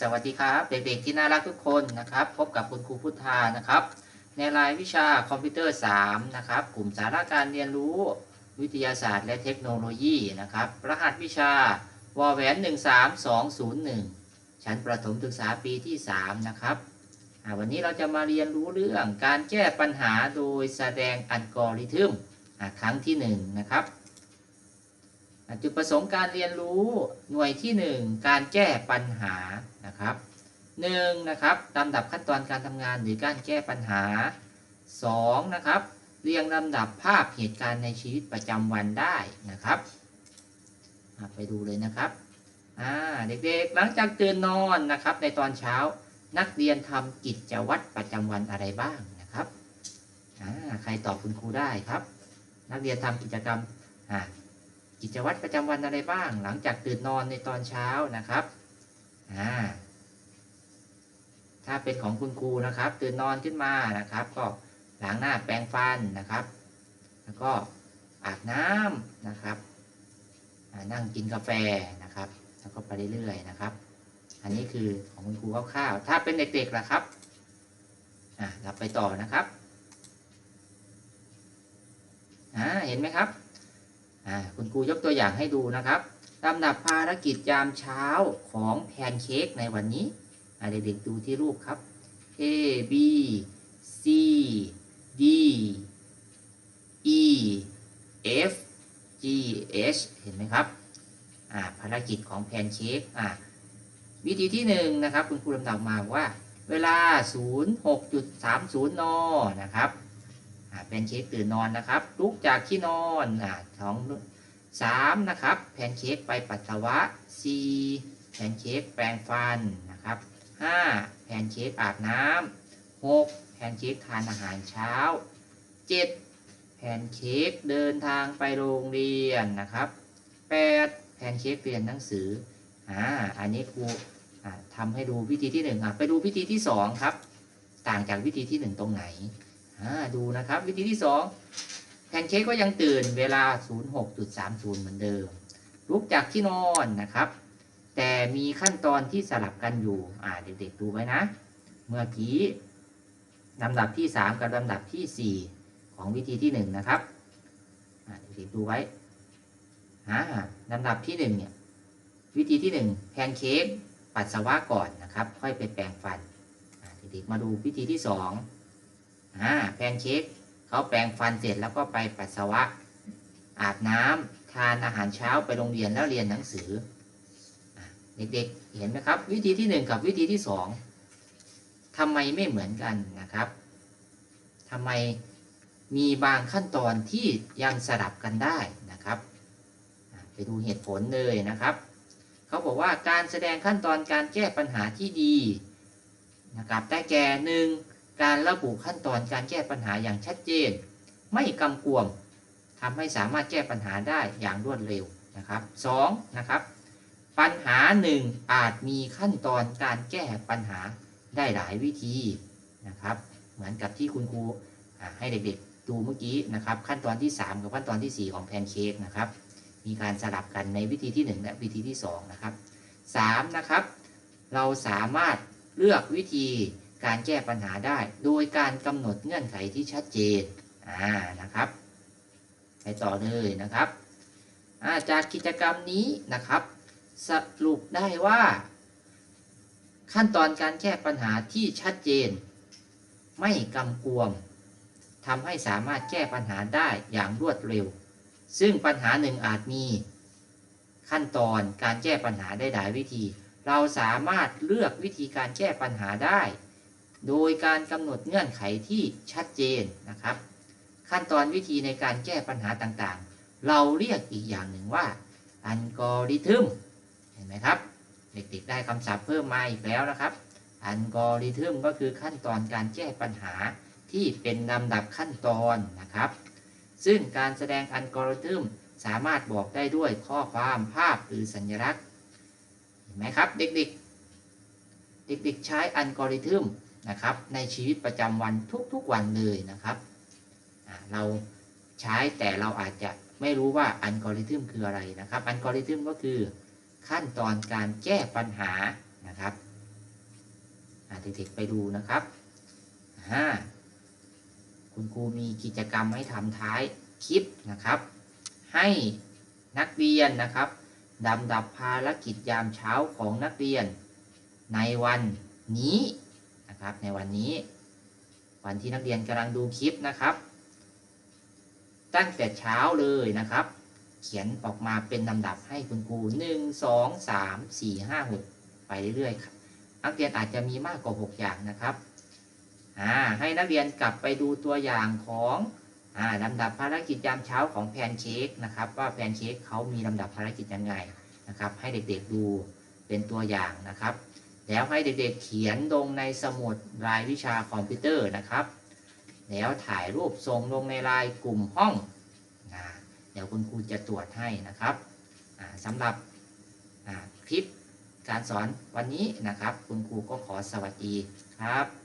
สวัสดีครับ เด็กๆที่น่ารักทุกคนนะครับ พบกับคุณครูพุทธานะครับ ในรายวิชาคอมพิวเตอร์ 3 นะครับ กลุ่มสาระการเรียนรู้วิทยาศาสตร์และเทคโนโลยีนะครับ รหัสวิชาวอแหวน13201 ชั้นประถมศึกษาปีที่ 3 นะครับวันนี้เราจะมาเรียนรู้เรื่องการแก้ปัญหาโดยแสดงอัลกอริทึมครั้งที่ 1 นะครับ จุดประสงค์การเรียนรู้หน่วยที่ 1 การแก้ปัญหานะครับ1นะครับลำดับขั้นตอนการทำงานหรือการแก้ปัญหา 2 นะครับ เรียงลำดับภาพเหตุการณ์ในชีวิตประจำวันได้นะครับ ไปดูเลยนะครับเด็กๆ หลังจากตื่นนอนนะครับในตอนเช้านักเรียนทำกิจวัตรประจำวันอะไรบ้างนะครับใครตอบคุณครูได้ครับ นักเรียนทำกิจกรรมอ่า กิจวัตรประจำวันอะไรบ้าง หลังจากตื่นนอนในตอนเช้านะครับอ่าถ้าเป็นของคุณครูนะครับ ตื่นนอนขึ้นมานะครับ ก็ล้างหน้าแปรงฟันนะครับ แล้วก็อาบน้ำนะครับอ่านั่งกินกาแฟนะครับ แล้วก็ไปเรื่อยๆนะครับ อันนี้คือของคุณครูคร่าวๆถ้าเป็นเด็กๆล่ะครับอ่าเราไปต่อนะครับอ่าเห็นไหมครับ คุณครูยกตัวอย่างให้ดูนะครับลำดับภารกิจยามเช้าของแพนเค้กในวันนี้เด็กๆดูที่รูปครับ A B C D E F G H เห็นไหมครับภารกิจของแพนเค้กวิธีที่หนึ่งนะครับ คุณครูลำดับมาว่า เวลา 06.30 น นะครับ แพนเค้กตื่นนอนนะครับ ลุกจากที่นอนอ่าสองสามนะครับแพนเค้กไปปัสสาวะสี่แพนเค้กแปรงฟันนะครับห้าแพนเค้กอาบน้ำหกแพนเค้กทานอาหารเช้าเจ็ดแพนเค้กเดินทางไปโรงเรียนนะครับแปดแพนเค้กเรียนหนังสืออ่าอันนี้ครูอ่าทำให้ดูวิธีที่หนึ่งไปดูวิธีที่สองครับ ต่างจากวิธีที่หนึ่งตรงไหน ดูนะครับ วิธีที่ 2แพนเค้กก็ยังตื่นเวลา 06.30 เหมือนเดิม ลุกจากที่นอนนะครับ แต่มีขั้นตอนที่สลับกันอยู่ อ่าเด็กๆดูไว้นะ เมื่อกี้ลำดับที่ 3 กับลำดับที่ 4 ของวิธีที่ 1 นะครับเด็กๆดูไว้อ่าลำดับที่ 1 เนี่ย วิธีที่ 1 แพนเค้กปัสสาวะก่อนนะครับ ค่อยไปแปรงฟันเด็กๆมาดูวิธีที่ 2 อ่าแพนเค้กเขาแปรงฟันเสร็จแล้วก็ไปปัสสาวะ อาบน้ำทานอาหารเช้าไปโรงเรียนแล้วเรียนหนังสือเด็กๆเห็นไหมครับ วิธีที่หนึ่งกับวิธีที่สองทำไมไม่เหมือนกันนะครับทำไมมีบางขั้นตอนที่ยังสลับกันได้นะครับ ไปดูเหตุผลเลยนะครับเขาบอกว่าการแสดงขั้นตอนการแก้ปัญหาที่ดีนะครับได้แก่หนึ่ง การระบุขั้นตอนการแก้ปัญหาอย่างชัดเจน ไม่กำกวมทำให้สามารถแก้ปัญหาได้อย่างรวดเร็วนะครับสองนะครับ ปัญหาหนึ่งอาจมีขั้นตอนการแก้ปัญหาได้หลายวิธีนะครับ เหมือนกับที่คุณครูให้เด็กๆดูเมื่อกี้นะครับ ขั้นตอนที่ 3 กับขั้นตอนทีสี่4 ของแพนเค้กนะครับ มีการสลับกันในวิธีที่ 1 และวิธีที่ 2 นะครับ 3. นะครับ เราสามารถเลือกวิธี การแก้ปัญหาได้ โดยการกำหนดเงื่อนไขที่ชัดเจนอ่านะครับ ไปต่อเลยนะครับาจากกิจกรรมนี้นะครับ สรุปได้ว่า ขั้นตอนการแก้ปัญหาที่ชัดเจน ไม่กำกวมทำให้สามารถแก้ปัญหาได้อย่างรวดเร็ว ซึ่งปัญหาหนึ่งอาจมี ขั้นตอนการแก้ปัญหาได้หลายวิธี เราสามารถเลือกวิธีการแก้ปัญหาได้ โดยการกำหนดเงื่อนไขที่ชัดเจนนะครับ ขั้นตอนวิธีในการแก้ปัญหาต่างๆ เราเรียกอีกอย่างหนึ่งว่าอัลกอริทึมเห็นไหมครับ เด็กๆได้คำศัพท์เพิ่มมาอีกแล้วนะครับอัลกอริทึมก็คือขั้นตอนการแก้ปัญหาที่เป็นลำดับขั้นตอนนะครับ ซึ่งการแสดงอัลกอริทึมสามารถบอกได้ด้วยข้อความภาพหรือสัญลักษณ์เห็นไหมครับ เด็กๆ เด็กๆ ใช้อัลกอริทึม นะครับ ในชีวิตประจำวันทุกๆวันเลยนะครับเราใช้แต่เราอาจจะไม่รู้ว่าอัลกอริทึมคืออะไรนะครับ อัลกอริทึมก็คือขั้นตอนการแก้ปัญหานะครับเด็กๆไปดูนะครับอ่าคุณครูมีกิจกรรมให้ทำท้ายคลิปนะครับ ให้นักเรียนนะครับดำดับภารกิจยามเช้าของนักเรียนในวันนี้ นะครับ ในวันนี้ วันที่นักเรียนกำลังดูคลิปนะครับ ตั้งแต่เช้าเลยนะครับ เขียนออกมาเป็นลำดับให้คุณครูหนึ่งสองสามสี่ห้าหกไปเรื่อยๆครับนักเรียนอาจจะมีมากกว่าหกอย่างนะครับอ่าให้นักเรียนกลับไปดูตัวอย่างของอ่าลำดับภารกิจยามเช้าของแพนเค้กนะครับ ว่าแพนเค้กเขามีลำดับภารกิจยังไงนะครับ ให้เด็กๆดูเป็นตัวอย่างนะครับ แล้วให้เด็กๆเขียนลงในสมุดรายวิชาคอมพิวเตอร์นะครับ แล้วถ่ายรูปส่งลงในไลน์กลุ่มห้องเดี๋ยวคุณครูจะตรวจให้นะครับสำหรับคลิปการสอนวันนี้นะครับ คุณครูก็ขอสวัสดีครับ